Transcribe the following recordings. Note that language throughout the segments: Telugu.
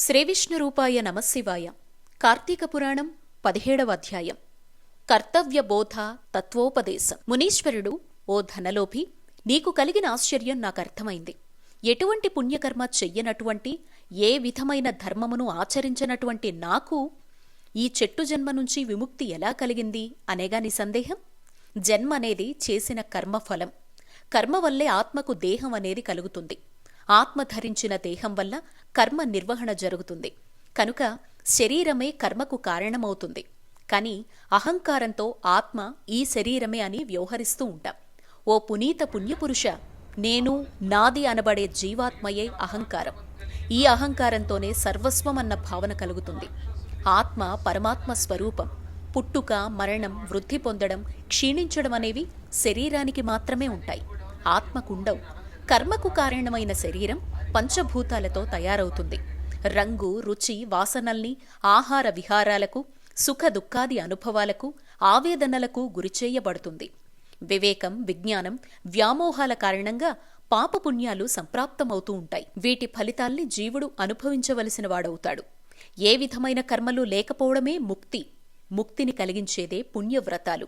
శ్రీవిష్ణురూపాయ నమశివాయ. కార్తీక పురాణం పదిహేడవ అధ్యాయం. కర్తవ్య బోధ తత్వోపదేశం. మునీశ్వరుడు ఓ ధనలోభి నీకు కలిగిన ఆశ్చర్యం నాకర్థమైంది ఎటువంటి పుణ్యకర్మ చెయ్యనటువంటి ఏ విధమైన ధర్మమును ఆచరించనటువంటి నాకు ఈ చెట్టు జన్మ నుంచి విముక్తి ఎలా కలిగింది? అనేగా నీ సందేహం జన్మ అనేది చేసిన కర్మఫలం. కర్మ వల్లే ఆత్మకు దేహం అనేది కలుగుతుంది. ఆత్మ ధరించిన దేహం వల్ల కర్మ నిర్వహణ జరుగుతుంది. కనుక శరీరమే కర్మకు కారణమవుతుంది. కాని అహంకారంతో ఆత్మ ఈ శరీరమే అని వ్యవహరిస్తూ ఉంటాం. ఓ పునీత పుణ్యపురుష నేను నాది అనబడే జీవాత్మయే అహంకారం. ఈ అహంకారంతోనే సర్వస్వం అన్న భావన కలుగుతుంది. ఆత్మ పరమాత్మ స్వరూపం పుట్టుక మరణం వృద్ధి పొందడం క్షీణించడం అనేవి శరీరానికి మాత్రమే ఉంటాయి. ఆత్మకుండవు. కర్మకు కారణమైన శరీరం పంచభూతాలతో తయారవుతుంది. రంగు రుచి వాసనల్ని ఆహార విహారాలకు సుఖ దుఃఖాది అనుభవాలకు ఆవేదనలకు గురిచేయబడుతుంది. వివేకం విజ్ఞానం వ్యామోహాల కారణంగా పాపపుణ్యాలు సంప్రాప్తమవుతూ ఉంటాయి. వీటి ఫలితాల్ని జీవుడు అనుభవించవలసిన వాడవుతాడు. ఏ విధమైన కర్మలు లేకపోవడమే ముక్తి. ముక్తిని కలిగించేదే పుణ్యవ్రతాలు.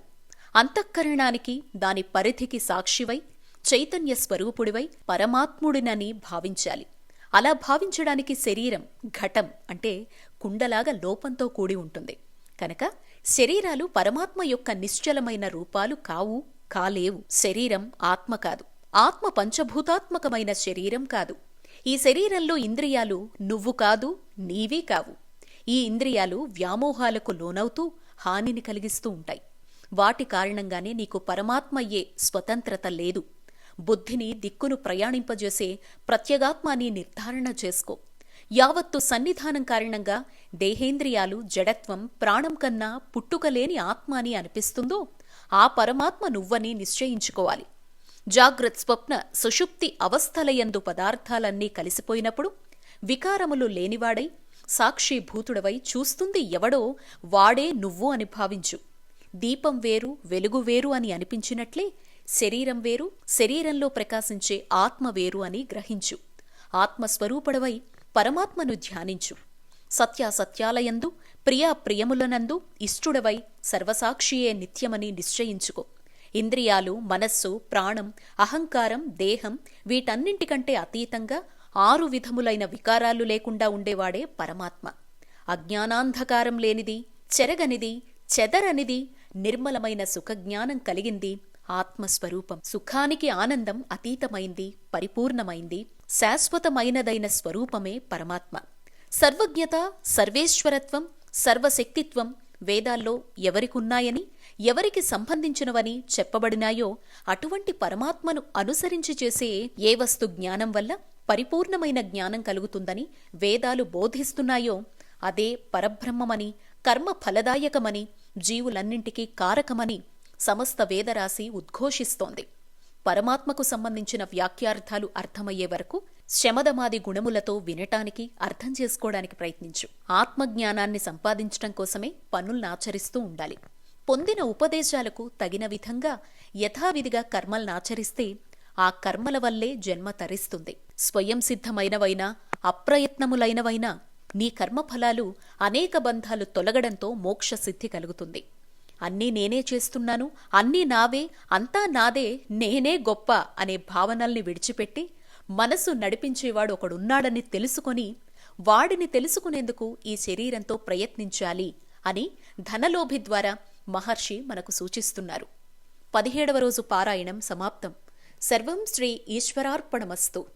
అంతఃకరణానికి దాని పరిధికి సాక్షివై చైతన్య స్వరూపుడివై పరమాత్ముడినని భావించాలి. అలా భావించడానికి శరీరం ఘటం అంటే కుండలాగా లోపంతో కూడి ఉంటుంది. కనుక శరీరాలు పరమాత్మ యొక్క నిశ్చలమైన రూపాలు కావు కాలేవు. శరీరం ఆత్మ కాదు. ఆత్మ పంచభూతాత్మకమైన శరీరం కాదు. ఈ శరీరంలో ఇంద్రియాలు నువ్వు కాదు నీవే కావు. ఈ ఇంద్రియాలు వ్యామోహాలకు లోనవుతూ హానిని కలిగిస్తూ ఉంటాయి. వాటి కారణంగానే నీకు పరమాత్మయ్యే స్వతంత్రత లేదు. బుద్ధిని దిక్కును ప్రయాణింపజేసే ప్రత్యేగాత్మాని నిర్ధారణ చేసుకో. యావత్తు సన్నిధానం కారణంగా దేహేంద్రియాలు జడత్వం ప్రాణం కన్నా పుట్టుకలేని ఆత్మ అని అనిపిస్తుందో ఆ పరమాత్మ నువ్వని నిశ్చయించుకోవాలి. జాగ్రత్ స్వప్న సుషుప్తి అవస్థలయందు పదార్థాలన్నీ కలిసిపోయినప్పుడు వికారములు లేనివాడై సాక్షిభూతుడవై చూస్తుంది ఎవడో వాడే నువ్వు అని భావించు. దీపం వేరు వెలుగు వేరు అని అనిపించినట్లే శరీరం వేరు శరీరంలో ప్రకాశించే ఆత్మ వేరు అని గ్రహించు. ఆత్మస్వరూపుడవై పరమాత్మను ధ్యానించు. సత్యాసత్యాలయందు ప్రియా ప్రియములనందు ఇష్టుడవై సర్వసాక్షియే నిత్యమని నిశ్చయించుకో. ఇంద్రియాలు మనస్సు ప్రాణం అహంకారం దేహం వీటన్నింటికంటే అతీతంగా ఆరు విధములైన వికారాలు లేకుండా ఉండేవాడే పరమాత్మ. అజ్ఞానాంధకారం లేనిది చెరగనిది చెదరనిది నిర్మలమైన సుఖజ్ఞానం కలిగింది ఆత్మస్వరూపం. సుఖానికి ఆనందం అతీతమైంది పరిపూర్ణమైంది శాశ్వతమైనదైన స్వరూపమే పరమాత్మ. సర్వజ్ఞత సర్వేశ్వరత్వం సర్వశక్తిత్వం వేదాల్లో ఎవరికున్నాయని ఎవరికి సంబంధించినవని చెప్పబడినాయో అటువంటి పరమాత్మను అనుసరించి చేసే ఏ వస్తు జ్ఞానం వల్ల పరిపూర్ణమైన జ్ఞానం కలుగుతుందని వేదాలు బోధిస్తున్నాయో అదే పరబ్రహ్మమని కర్మ ఫలదాయకమని జీవులన్నింటికీ కారకమని సమస్త వేదరాశి ఉద్ఘోషిస్తోంది. పరమాత్మకు సంబంధించిన వ్యాఖ్యార్థాలు అర్థమయ్యే వరకు శమదమాది గుణములతో వినటానికి అర్థం చేసుకోవడానికి ప్రయత్నించు. ఆత్మజ్ఞానాన్ని సంపాదించటం కోసమే పనుల్నాచరిస్తూ ఉండాలి. పొందిన ఉపదేశాలకు తగిన విధంగా యథావిధిగా కర్మల్నాచరిస్తే ఆ కర్మల వల్లే జన్మ తరిస్తుంది. స్వయం సిద్ధమైనవైనా అప్రయత్నములైనవైనా నీ కర్మఫలాలు అనేక బంధాలు తొలగడంతో మోక్ష సిద్ధి కలుగుతుంది. అన్నీ నేనే చేస్తున్నాను అన్నీ నావే అంతా నాదే నేనే గొప్ప అనే భావనల్ని విడిచిపెట్టి మనసు నడిపించేవాడు ఒకడున్నాడని తెలుసుకొని వాడిని తెలుసుకునేందుకు ఈ శరీరంతో ప్రయత్నించాలి అని ధనలోభి ద్వారా మహర్షి మనకు సూచిస్తున్నారు. పదిహేడవ రోజు పారాయణం సమాప్తం. సర్వం శ్రీ ఈశ్వరార్పణమస్తు.